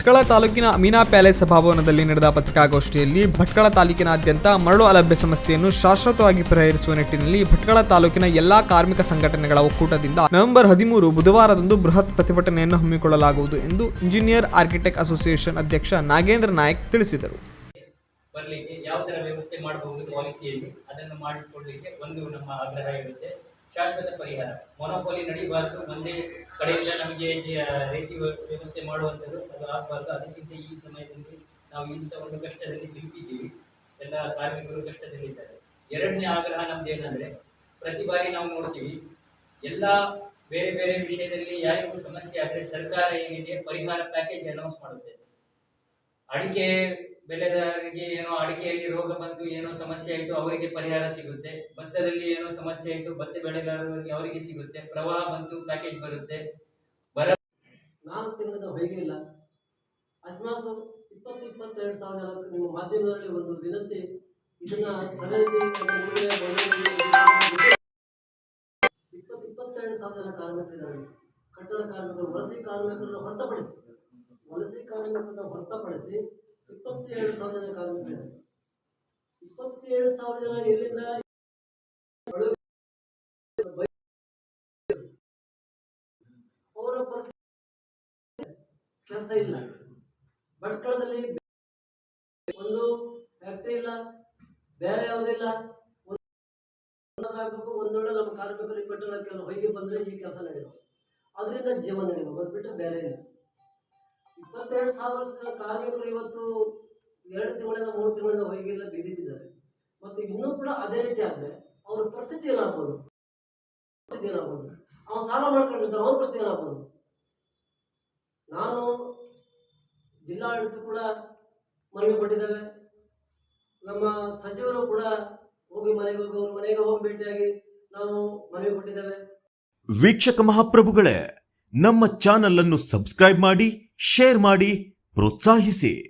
ಭಟ್ಕಳ ತಾಲೂಕಿನ ಮೀನಾ ಪ್ಯಾಲೇಸ್ ಸಭಾಭವನದಲ್ಲಿ ನಡೆದ ಪತ್ರಿಕಾಗೋಷ್ಠಿಯಲ್ಲಿ ಭಟ್ಕಳ ತಾಲೂಕಿನಾದ್ಯಂತ ಮರಳು ಅಲಭ್ಯ ಸಮಸ್ಯೆಯನ್ನು ಶಾಶ್ವತವಾಗಿ ಪರಿಹರಿಸುವ ನಿಟ್ಟಿನಲ್ಲಿ ಭಟ್ಕಳ ತಾಲೂಕಿನ ಎಲ್ಲಾ ಕಾರ್ಮಿಕ ಸಂಘಟನೆಗಳ ಒಕ್ಕೂಟದಿಂದ ನವೆಂಬರ್ ಹದಿಮೂರು ಬುಧವಾರದಂದು ಬೃಹತ್ ಪ್ರತಿಭಟನೆಯನ್ನು ಹಮ್ಮಿಕೊಳ್ಳಲಾಗುವುದು ಎಂದು ಇಂಜಿನಿಯರ್ ಆರ್ಕಿಟೆಕ್ಟ್ ಅಸೋಸಿಯೇಷನ್ ಅಧ್ಯಕ್ಷ ನಾಗೇಂದ್ರ ನಾಯಕ್ ತಿಳಿಸಿದರು. ಯಾವ ತರ ವ್ಯವಸ್ಥೆ ಮಾಡಬಹುದು ಪಾಲಿಸಿಯಲ್ಲಿ? ಅದನ್ನು ಮಾಡಿಕೊಳ್ಳಲಿಕ್ಕೆ ಒಂದು ನಮ್ಮ ಆಗ್ರಹ ಇರುತ್ತೆ. ಶಾಶ್ವತ ಪರಿಹಾರ. ಮೊನೋಪಾಲಿ ನಡೀಬಾರ್ದು ಒಂದೇ ಕಡೆಯಿಂದ ನಮಗೆ ರೀತಿ ವ್ಯವಸ್ಥೆ ಮಾಡುವಂಥದ್ದು. ಅದು ಆಗಬಾರ್ದು. ಅದಕ್ಕಿಂತ ಈ ಸಮಯದಲ್ಲಿ ನಾವು ಇಂಥ ಒಂದು ಕಷ್ಟದಲ್ಲಿ ಸಿಲುಕಿದ್ದೀವಿ. ಎಲ್ಲ ಕಾರ್ಮಿಕರು ಕಷ್ಟದಲ್ಲಿದ್ದಾರೆ. ಎರಡನೇ ಆಗ್ರಹ ನಮ್ದು ಪ್ರತಿ ಬಾರಿ ನಾವು ನೋಡ್ತೀವಿ, ಎಲ್ಲ ಬೇರೆ ಬೇರೆ ವಿಷಯದಲ್ಲಿ ಯಾರಿಗೂ ಸಮಸ್ಯೆ ಆದರೆ ಸರ್ಕಾರ ಏನಿದೆ, ಪರಿಹಾರ ಪ್ಯಾಕೇಜ್ ಅನೌನ್ಸ್ ಮಾಡುತ್ತೆ. ಅಡಿಕೆ ಬೆಳೆಗಾರರಿಗೆ ಏನೋ ಅಡಿಕೆಯಲ್ಲಿ ರೋಗ ಬಂತು ಏನೋ ಸಮಸ್ಯೆ ಆಯಿತು, ಅವರಿಗೆ ಪರಿಹಾರ ಸಿಗುತ್ತೆ. ಭತ್ತದಲ್ಲಿ ಏನೋ ಸಮಸ್ಯೆ ಆಯಿತು, ಭತ್ತ ಬೆಳೆಗಾರರಿಗೆ ಅವರಿಗೆ ಸಿಗುತ್ತೆ. ಪ್ರವಾಹ ಬಂತು ಪ್ಯಾಕೇಜ್ ಬರುತ್ತೆ. ಬರ ನಾಲ್ಕು ತಿಂಗಳ ಹೊಯ್ಗೆ ಇಲ್ಲ. ಅಜ್ಮಾಸ್ ಇಪ್ಪತ್ತು, ಇಪ್ಪತ್ತೆರಡು ಸಾವಿರ ಜನ ನಿಮ್ಮ ಮಾಧ್ಯಮದಲ್ಲಿ ಒಂದು ವಿನಂತಿ. ಇದನ್ನ ಇಪ್ಪತ್ತು, ಇಪ್ಪತ್ತೆರಡು ಸಾವಿರ ಜನ ಕಾರ್ಮಿಕರಿದ್ದಾರೆ. ಕಟ್ಟಡ ಕಾರ್ಮಿಕರು, ವಲಸೆ ಕಾರ್ಮಿಕರನ್ನು ಹೊರತುಪಡಿಸಿ, ವಲಸೆ ಕಾರ್ಮಿಕರನ್ನು ಹೊರತುಪಡಿಸಿ ಇಪ್ಪತ್ತೇಳು ಸಾವಿರ ಜನ ಕಾರ್ಮಿಕರು ಇಪ್ಪತ್ತೇಳು ಸಾವಿರ ಜನ ಎಲ್ಲಿಂದ ಅವರ ಪರಿಸ್ಥಿತಿ ಕೆಲಸ ಇಲ್ಲ. ಭಟ್ಕಳದಲ್ಲಿ ಒಂದು ಫ್ಯಾಕ್ಟ್ರಿ ಇಲ್ಲ, ಬೇರೆ ಯಾವುದಿಲ್ಲ ಆಗಬೇಕು, ಒಂದು ವೇಳೆ ನಮ್ಮ ಕಾರ್ಮಿಕರಿಗೆ ಪೆಟ್ರೋಲ್ ಕೆಲವು ಹೊಯ್ಗೆ ಬಂದರೆ ಈ ಕೆಲಸ ನಡೆಯುವ ಅದರಿಂದ ಜೀವನ ನಡೆಯುವ ಅದು ಬೇರೆ ಇಲ್ಲ. ಇಪ್ಪತ್ತೆರಡು ಸಾವಿರ ವರ್ಷಗಳ ಕಾರ್ಮಿಕರು ಇವತ್ತು ಎರಡು ತಿಂಗಳಿಂದ, ಮೂರು ತಿಂಗಳಿಂದ ಹೊಯ್ಗಿಲ್ಲ ಬಿದ್ದಿ ಬಿದ್ದಾರೆ ಮತ್ತು ಇನ್ನೂ ಕೂಡ ಅದೇ ರೀತಿ ಆದರೆ ಅವ್ರ ಪರಿಸ್ಥಿತಿ ಏನಾಗ್ಬೋದು? ಪರಿಸ್ಥಿತಿ ಏನಾಗ್ಬೋದು? ಅವನು ಸಾಲ ಮಾಡ್ಕೊಂಡಿರ್ತಾನೆ ಅವ್ರ ಪರಿಸ್ಥಿತಿ ಏನಾಗ್ಬೋದು? ನಾನು ಜಿಲ್ಲಾಡಳಿತ ಕೂಡ ಮನವಿ ಕೊಟ್ಟಿದ್ದೇವೆ. ನಮ್ಮ ಸಚಿವರು ಕೂಡ ಹೋಗಿ ಮನೆಗೆ ಹೋಗಿ, ಅವ್ರ ಮನೆಗೆ ಹೋಗಿ ಭೇಟಿಯಾಗಿ ನಾವು ಮನವಿ ಕೊಟ್ಟಿದ್ದೇವೆ. ವೀಕ್ಷಕ ಮಹಾಪ್ರಭುಗಳೇ, ನಮ್ಮ ಚಾನಲ್ ಅನ್ನು ಸಬ್ಸ್ಕ್ರೈಬ್ ಮಾಡಿ ಶೇರ್ ಮಾಡಿ ಪ್ರೋತ್ಸಾಹಿಸಿ.